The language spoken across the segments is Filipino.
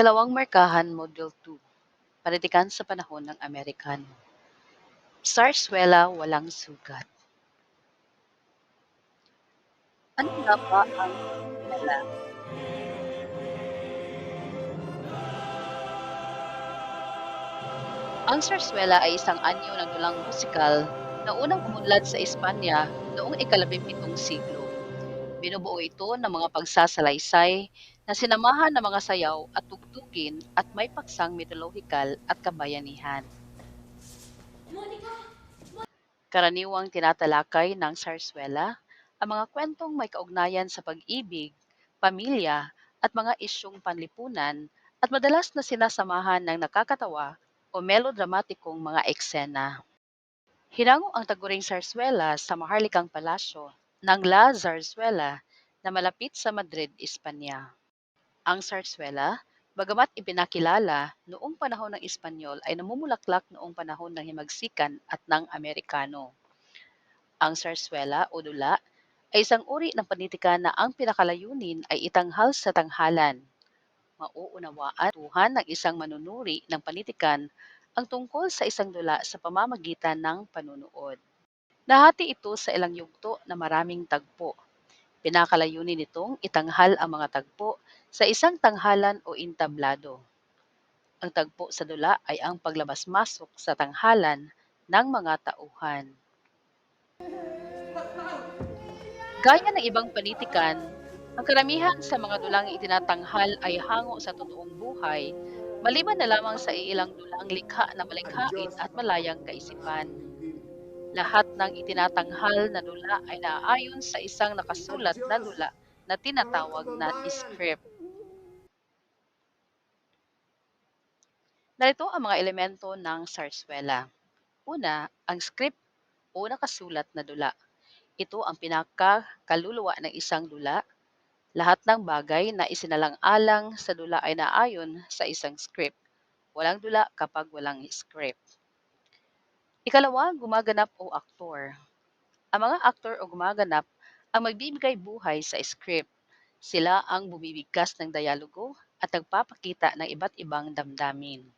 Ikalawang Markahan Module 2 Panitikan sa panahon ng Amerikano Zarzuela Walang Sugat Ano nga ba ang zarzuela? Ang zarzuela ay isang anyo ng dulang musikal na unang umunlad sa Espanya noong ikalabimpitong siglo. Binubuo ito ng mga pagsasalaysay na sinamahan ng mga sayaw at tugtugin at may paksang mitolohikal at kabayanihan. Karaniwang tinatalakay ng zarzuela ang mga kwentong may kaugnayan sa pag-ibig, pamilya, at mga isyong panlipunan at madalas na sinasamahan ng nakakatawa o melodramatikong mga eksena. Hinango ang taguring zarzuela sa maharlikang palasyo ng La Zarzuela na malapit sa Madrid, Espanya. Ang zarzuela, bagamat ipinakilala noong panahon ng Espanyol ay namumulaklak noong panahon ng Himagsikan at ng Amerikano. Ang zarzuela o dula ay isang uri ng panitikan na ang pinakalayunin ay itanghal sa tanghalan. Mauunawaan tuhan ng isang manunuri ng panitikan ang tungkol sa isang dula sa pamamagitan ng panunood. Nahati ito sa ilang yugto na maraming tagpo. Pinakalayunin nitong itanghal ang mga tagpo sa isang tanghalan o intablado. Ang tagpo sa dula ay ang paglabas-masok sa tanghalan ng mga tauhan. Gaya ng ibang panitikan, ang karamihan sa mga dulang itinatanghal ay hango sa totoong buhay, maliban na lamang sa ilang dulang likha na malikhain at malayang kaisipan. Lahat ng itinatanghal na dula ay naaayon sa isang nakasulat na dula na tinatawag na script. Narito ang mga elemento ng zarzuela. Una, ang script o nakasulat na dula. Ito ang pinakakaluluwa ng isang dula. Lahat ng bagay na isinalang-alang sa dula ay naayon sa isang script. Walang dula kapag walang script. Ikalawa, gumaganap o aktor. Ang mga aktor o gumaganap ang magbibigay buhay sa script. Sila ang bumibigkas ng dialogo at nagpapakita ng iba't ibang damdamin.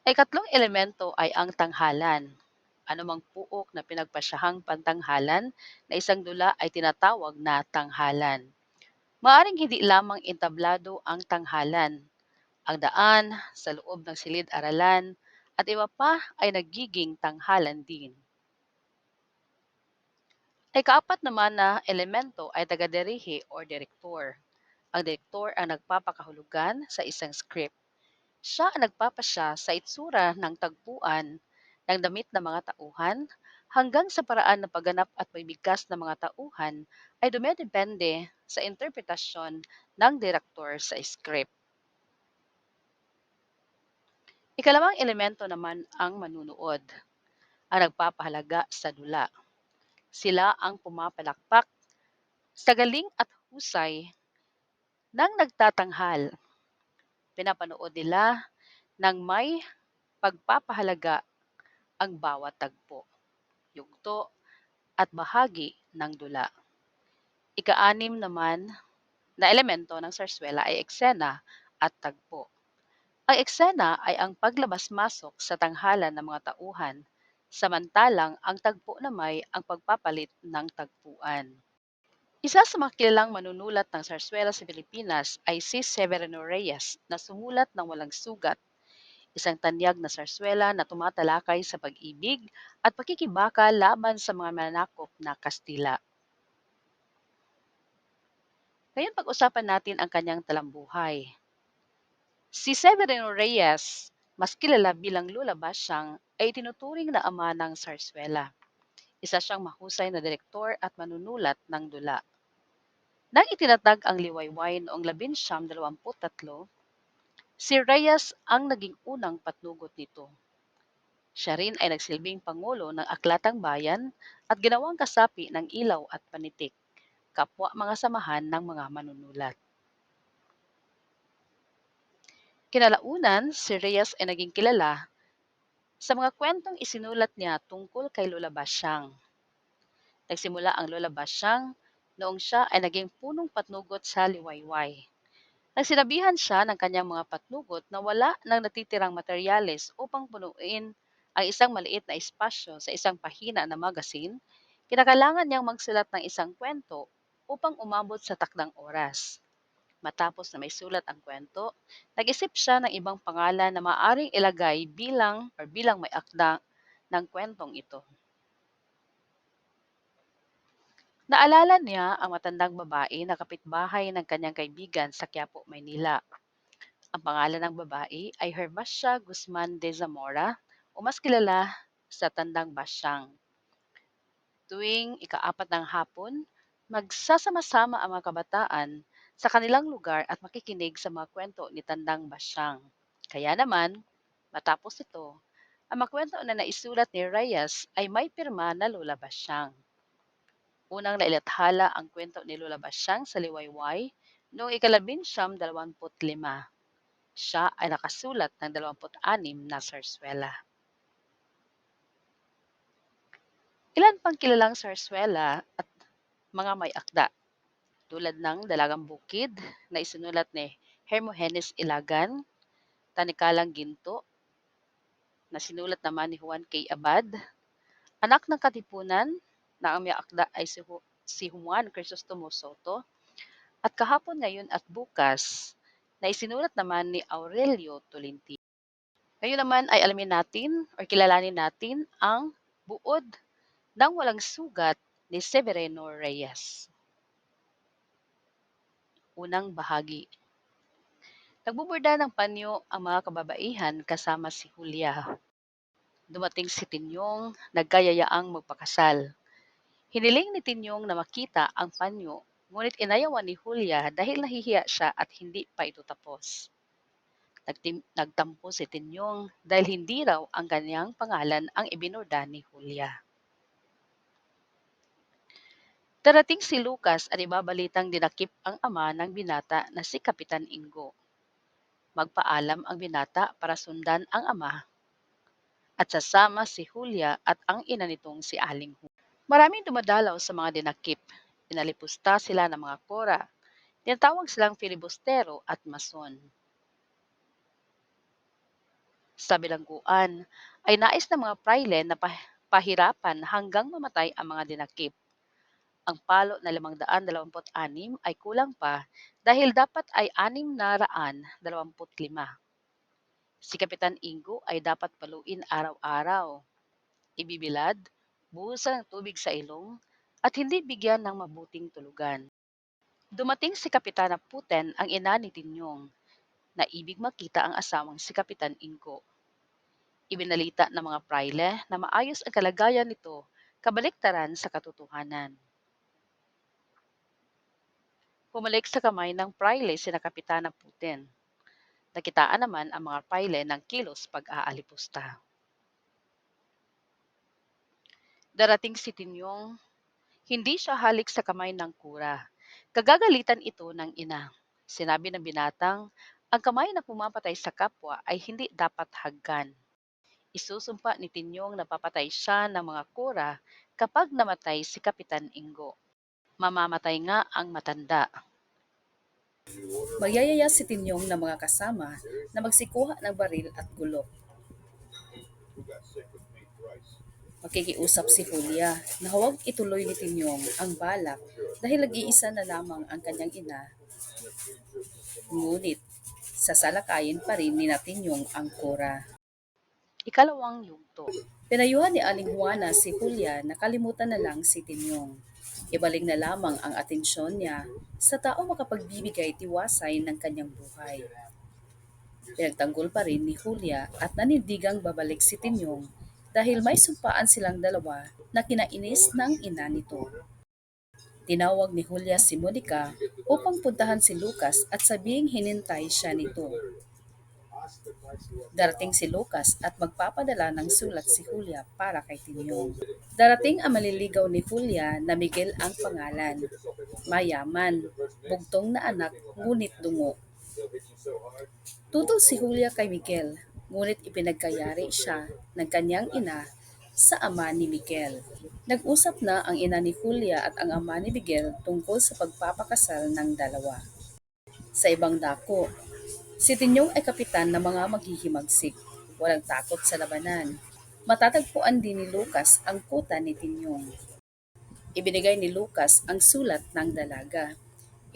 Ikatlong elemento ay ang tanghalan. Anumang puok na pinagpasyahang pantanghalan na isang dula ay tinatawag na tanghalan. Maaring hindi lamang entablado ang tanghalan. Ang daan sa loob ng silid-aralan at iba pa ay nagiging tanghalan din. Ay kaapat naman na elemento ay taga-dirihi o direktor. Ang direktor ang nagpapakahulugan sa isang script. Siya ang nagpapasya sa itsura ng tagpuan ng damit ng mga tauhan hanggang sa paraan ng pagganap at pagbigkas ng mga tauhan ay dumedepende sa interpretasyon ng direktor sa script. Ikalawang elemento naman ang manunood, ang nagpapahalaga sa dula. Sila ang pumapalakpak sa galing at husay ng nagtatanghal. Pinapanood nila ng may pagpapahalaga ang bawat tagpo, yugto at bahagi ng dula. Ika-anim naman na elemento ng zarzuela ay eksena at tagpo. Ang eksena ay ang paglabas-masok sa tanghalan ng mga tauhan, samantalang ang tagpo naman ang pagpapalit ng tagpuan. Isa sa mga kilalang manunulat ng zarzuela sa Pilipinas ay si Severino Reyes na sumulat ng Walang Sugat, isang tanyag na zarzuela na tumatalakay sa pag-ibig at pakikibaka laban sa mga mananakop na Kastila. Ngayon pag-usapan natin ang kanyang talambuhay. Si Severino Reyes, mas kilala bilang Lula Basyang, ay tinuturing na ama ng zarzuela. Isa siyang mahusay na direktor at manunulat ng dula. Nang itinatag ang liwayway noong 1923, si Reyes ang naging unang patnugot nito. Siya rin ay nagsilbing pangulo ng Aklatang Bayan at ginawang kasapi ng ilaw at panitik, kapwa mga samahan ng mga manunulat. Kinalaunan, si Reyes ay naging kilala sa mga kwentong isinulat niya tungkol kay Lola Basyang. Nagsimula ang Lola Basyang noong siya ay naging punong patnugot sa Liwayway. Nagsinabihan siya ng kanyang mga patnugot na wala nang natitirang materyales upang punuin ang isang maliit na espasyo sa isang pahina na magazine, kinakailangan niyang magsulat ng isang kwento upang umabot sa takdang oras. Matapos na may sulat ang kwento, nag-isip siya ng ibang pangalan na maaaring ilagay bilang or bilang may akda ng kwentong ito. Naalala niya ang matandang babae na kapitbahay ng kanyang kaibigan sa Quiapo, Maynila. Ang pangalan ng babae ay Herbasia Guzman de Zamora o mas kilala sa Tandang Basyang. Tuwing ikaapat ng hapon, magsasama-sama ang mga kabataan sa kanilang lugar at makikinig sa mga kwento ni Tandang Basyang. Kaya naman, matapos ito, ang mga kwento na naisulat ni Reyes ay may pirma na Lola Basyang. Unang nailathala ang kwento ni Lola Basyang sa Liwayway noong ikalabinsyam dalawamput lima. Siya ay nakasulat ng 26 na sarswela. Ilan pang kilalang sarswela at mga may akda tulad ng Dalagang Bukid na isinulat ni Hermogenes Ilagan, Tanikalang Ginto na sinulat naman ni Juan K. Abad, Anak ng Katipunan na ang may ay si, si Juan Crisostomo Soto, at Kahapon Ngayon at Bukas na isinulat naman ni Aurelio Tolentino. Ngayon naman ay alamin natin or kilalanin natin ang buod ng walang sugat ni Severino Reyes. Unang bahagi. Nagbuburda ng panyo ang mga kababaihan kasama si Julia. Dumating si Tinyong, nagkayayaang magpakasal. Hiniling ni Tinyong na makita ang panyo, ngunit inayawan ni Julia dahil nahihiya siya at hindi pa ito tapos. Nagtim- nagtampo si Tinyong dahil hindi raw ang kanyang pangalan ang ibinorda ni Julia. Darating si Lucas at ibabalitang dinakip ang ama ng binata na si Kapitan Ingo. Magpaalam ang binata para sundan ang ama at sasama si Julia at ang ina nitong si Aling Hu. Maraming dumadalaw sa mga dinakip. Inalipusta sila ng mga kora. Tinatawag silang filibustero at mason. Sa bilangguan ay nais ng mga praile na pah- pahirapan hanggang mamatay ang mga dinakip. Ang palo na 526 ay kulang pa dahil dapat ay 625. Si Kapitan Ingo ay dapat paluin araw-araw. Ibibilad, buhusan ng tubig sa ilong, at hindi bigyan ng mabuting tulugan. Dumating si Kapitana Puten ang ina ni Tinyong, na ibig makita ang asawang si Kapitan Ingo. Ibinalita ng mga praile na maayos ang kalagayan nito kabaliktaran sa katotohanan. Pumalik sa kamay ng praile sina Kapitana Putin. Nakitaan naman ang mga praile ng kilos pag-aalipusta. Darating si Tinyong, hindi siya halik sa kamay ng kura. Kagagalitan ito ng ina. Sinabi ng binatang, ang kamay na pumapatay sa kapwa ay hindi dapat haggan. Isusumpa ni Tinyong na papatay siya ng mga kura kapag namatay si Kapitan Ingo. Mamamatay nga ang matanda. Magyayaya si Tinyong ng mga kasama na magsikuha ng baril at gulok. Makikiusap si Julia na huwag ituloy ni Tinyong ang balak dahil nag-iisa na lamang ang kanyang ina. Ngunit, sasalakayin pa rin ni na Tinyong ang kura. Ikalawang yugto. Pinayuhan ni Aling Juana si Julia na kalimutan na lang si Tinyong. Ibaling na lamang ang atensyon niya sa tao makapagbibigay tiwasay ng kanyang buhay. Pinagtanggol pa rin ni Julia at nanindigang babalik si Tinyong dahil may sumpaan silang dalawa na kinainis ng ina nito. Tinawag ni Julia si Monica upang puntahan si Lucas at sabihing hinintay siya nito. Darating si Lucas at magpapadala ng sulat si Julia para kay Tinyong. Darating ang maliligaw ni Julia na Miguel ang pangalan. Mayaman, bugtong na anak, ngunit dungo. Tutol si Julia kay Miguel, ngunit ipinagkayari siya ng kanyang ina sa ama ni Miguel. Nag-usap na ang ina ni Julia at ang ama ni Miguel tungkol sa pagpapakasal ng dalawa. Sa ibang dako, si Tinyong ay kapitan ng mga maghihimagsik. Walang takot sa labanan. Matatagpuan din ni Lucas ang kuta ni Tinyong. Ibinigay ni Lucas ang sulat ng dalaga.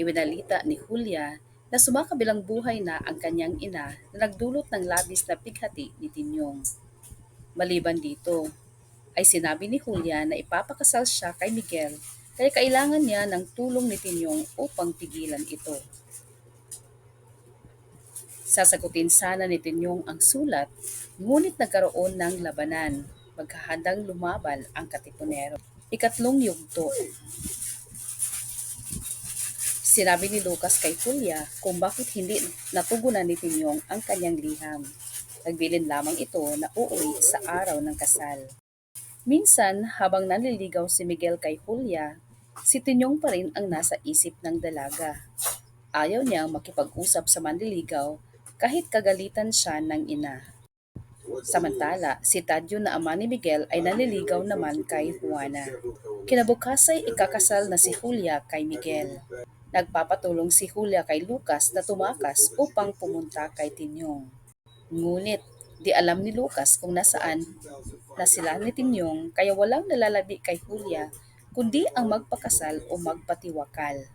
Ibinalita ni Julia na sumakabilang buhay na ang kanyang ina na nagdulot ng labis na pighati ni Tinyong. Maliban dito, ay sinabi ni Julia na ipapakasal siya kay Miguel kaya kailangan niya ng tulong ni Tinyong upang pigilan ito. Sasagutin sana ni Tinyong ang sulat, ngunit nagkaroon ng labanan. Maghahandang lumaban ang katipunero. Ikatlong yugto. Sinabi ni Lucas kay Julia kung bakit hindi natugunan ni Tinyong ang kanyang liham. Nagbilin lamang ito na uuwi sa araw ng kasal. Minsan, habang naliligaw si Miguel kay Julia, si Tinyong pa rin ang nasa isip ng dalaga. Ayaw niyang makipag-usap sa manliligaw kahit kagalitan siya ng ina. Samantala, si Tadyo na ama ni Miguel ay nanliligaw naman kay Juana. Kinabukasay ikakasal na si Julia kay Miguel. Nagpapatulong si Julia kay Lucas na tumakas upang pumunta kay Tinyong. Ngunit, di alam ni Lucas kung nasaan na sila ni Tinyong kaya walang nalalabi kay Julia kundi ang magpakasal o magpatiwakal.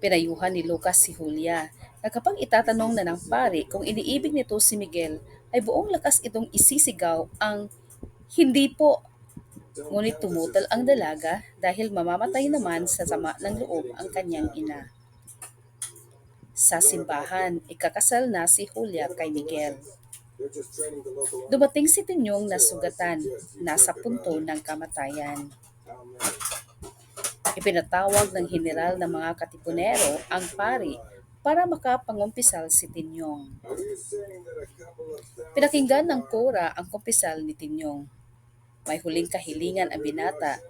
Pinayuhan ni Lucas si Julia na kapag itatanong na ng pari kung iniibig nito si Miguel ay buong lakas itong isisigaw ang hindi po. Ngunit tumutal ang dalaga dahil mamamatay naman sa sama ng loob ang kanyang ina. Sa simbahan, ikakasal na si Julia kay Miguel. Dumating si Tinyong na sugatan, nasa punto ng kamatayan. Ipinatawag ng general ng mga katipunero ang pari para makapangumpisal si Tinyong. Pinakinggan ng Kora ang kumpisal ni Tinyong. May huling kahilingan ang binata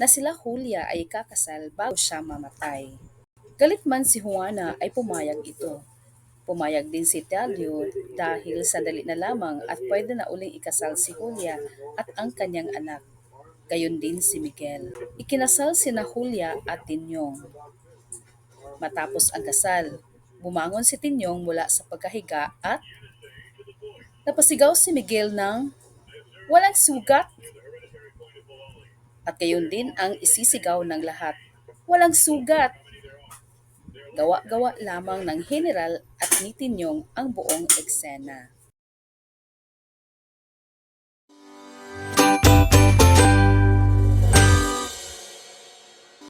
na sila Julia ay kakasal bago siya mamatay. Galit man si Juana ay pumayag ito. Pumayag din si Talio dahil sandali na lamang at pwede na uling ikasal si Julia at ang kanyang anak. Gayon din si Miguel. Ikinasal sina Julia at Tinyong. Matapos ang kasal, bumangon si Tinyong mula sa pagkahiga at napasigaw si Miguel ng walang sugat. At gayon din ang isisigaw ng lahat. Walang sugat. Gawa-gawa lamang ng general at ni Tinyong ang buong eksena.